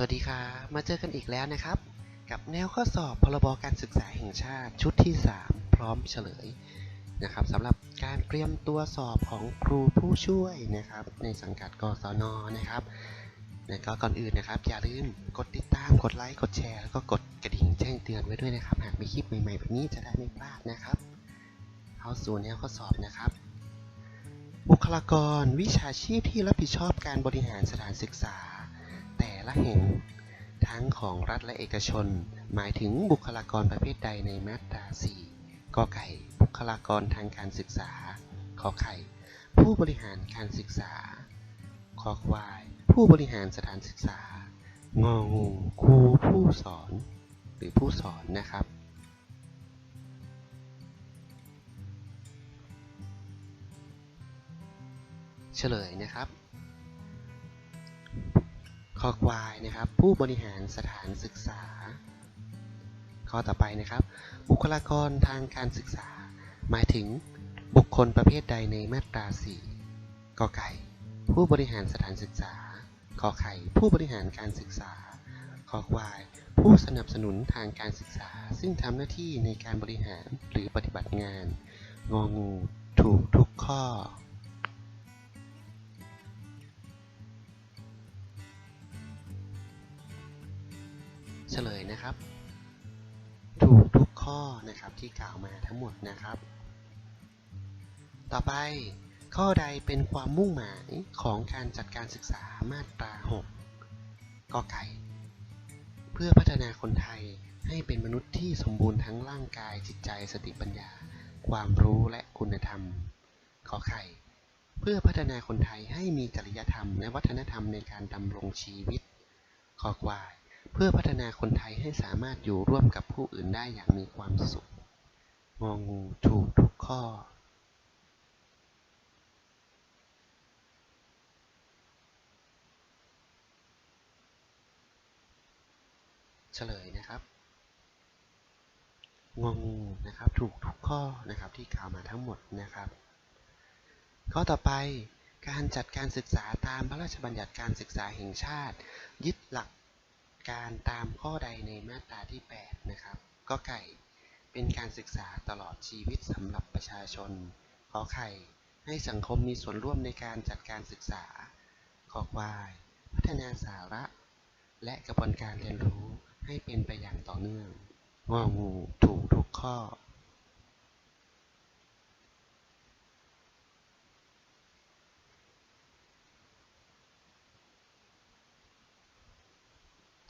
สวัสดีครับมาเจอกันอีกแล้วนะครับ กับแนวข้อสอบพรบการศึกษาแห่งชาติชุดที่ 3 พร้อมเฉลยนะครับสำหรับการเตรียมตัวสอบของครูผู้ช่วยนะครับ ในสังกัดกศนนะครับแล้วก็ก่อนอื่นนะครับ อย่าลืมกดติดตามกดไลค์กดแชร์แล้วก็กดกระดิ่งแจ้งเตือนไว้ด้วยนะครับ หากมีคลิปใหม่ๆแบบนี้จะได้ไม่พลาดนะครับเข้าสู่แนวข้อสอบนะครับบุคลากรวิชาชีพที่รับผิดชอบการบริหารสถานศึกษา ละแห่ง ทั้งของรัฐและเอกชน หมายถึงบุคลากรประเภทใดในมาตรา 4กอไก่ บุคลากรทางการศึกษา ขอไข่ ผู้บริหารการศึกษาคอควาย ผู้บริหารสถานศึกษา งองูครูผู้สอน หรือผู้สอนนะครับเฉลยนะครับ คอควายนะครับ ผู้บริหารสถานศึกษา ข้อต่อไปนะครับ บุคลากรทางการศึกษา หมายถึงบุคคลประเภทใดในมาตรา 4กอไก่ ผู้บริหารสถานศึกษาขอไข่ ผู้บริหารการศึกษาขอควาย ผู้สนับสนุนทางการศึกษา ซึ่งทำหน้าที่ในการบริหารหรือปฏิบัติงาน งองู ถูกทุกข้อ เฉลยนะครับ ถูกทุกข้อนะครับที่กล่าวมาทั้งหมดนะครับ ต่อไปข้อใดเป็นความมุ่งหมายของการจัดการศึกษามาตรา 6กอไก่เพื่อพัฒนาคนไทยให้เป็นมนุษย์ที่สมบูรณ์ทั้งร่างกายจิตใจสติปัญญา ความรู้และคุณธรรมขอไข่เพื่อพัฒนาคนไทยให้มีจริยธรรม และวัฒนธรรมในการดำรงชีวิต ขอควาย พื่อพัฒนาคนไทยให้สามารถอยู่ร่วมกับผู้อื่นได้อย่างมีความสุข งองูถูกทุกข้อ เฉลยนะครับ งองูนะครับถูกทุกข้อนะครับที่กล่าวมาทั้งหมดนะครับ ข้อต่อไปการจัดการศึกษาตามพระราชบัญญัติการศึกษาแห่งชาติ ยึดหลัก การตามข้อใดในมาตราที่ 8 นะครับ ก็ไก่เป็นการศึกษาตลอดชีวิตสำหรับประชาชน ขอไข่ให้สังคมมีส่วนร่วมในการจัดการศึกษา ขอควาย พัฒนาสาระ และกระบวนการเรียนรู้ให้เป็นไปอย่างต่อเนื่องงองูถูกทุกข้อ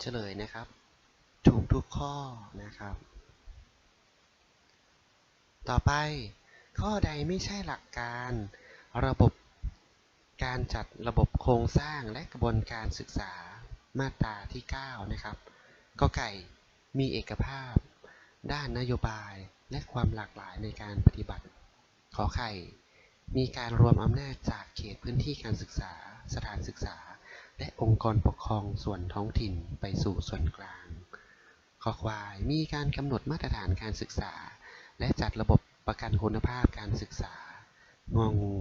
เฉลยนะครับ ถูกทุกข้อนะครับ ต่อไปข้อใดไม่ใช่หลักการระบบการจัดระบบโครงสร้างและกระบวนการศึกษามาตราที่ 9 นะครับก็ไก่มีเอกภาพ ด้านนโยบายและความหลากหลายในการปฏิบัติ ขอไข่ มีการรวมอำนาจจากเขตพื้นที่การศึกษา สถานศึกษา และองค์กรปกครองส่วนท้องถิ่นไปสู่ส่วนกลางขอควายมีการกำหนดมาตรฐานการศึกษา และจัดระบบประกันคุณภาพการศึกษางองู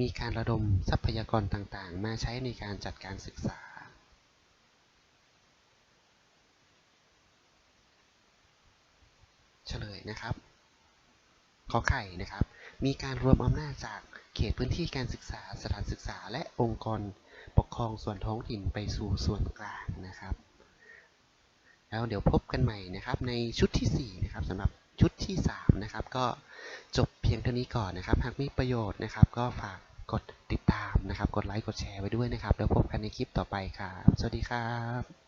มีการระดมทรัพยากรต่างๆ มาใช้ในการจัดการศึกษา เฉลยนะครับขอไข่นะครับ มีการรวมอำนาจจากเขตพื้นที่การศึกษาสถานศึกษาและองค์กร ปกครองส่วนท้องถิ่นไปสู่ส่วนกลางนะครับ แล้วเดี๋ยวพบกันใหม่นะครับในชุดที่4นะครับสำหรับชุดที่3นะครับก็จบเพียงเท่านี้ก่อนนะครับ หากมีประโยชน์นะครับ ก็ฝากกดติดตามนะครับ กดไลค์กดแชร์ไว้ด้วยนะครับ แล้วพบกันในคลิปต่อไปครับ สวัสดีครับ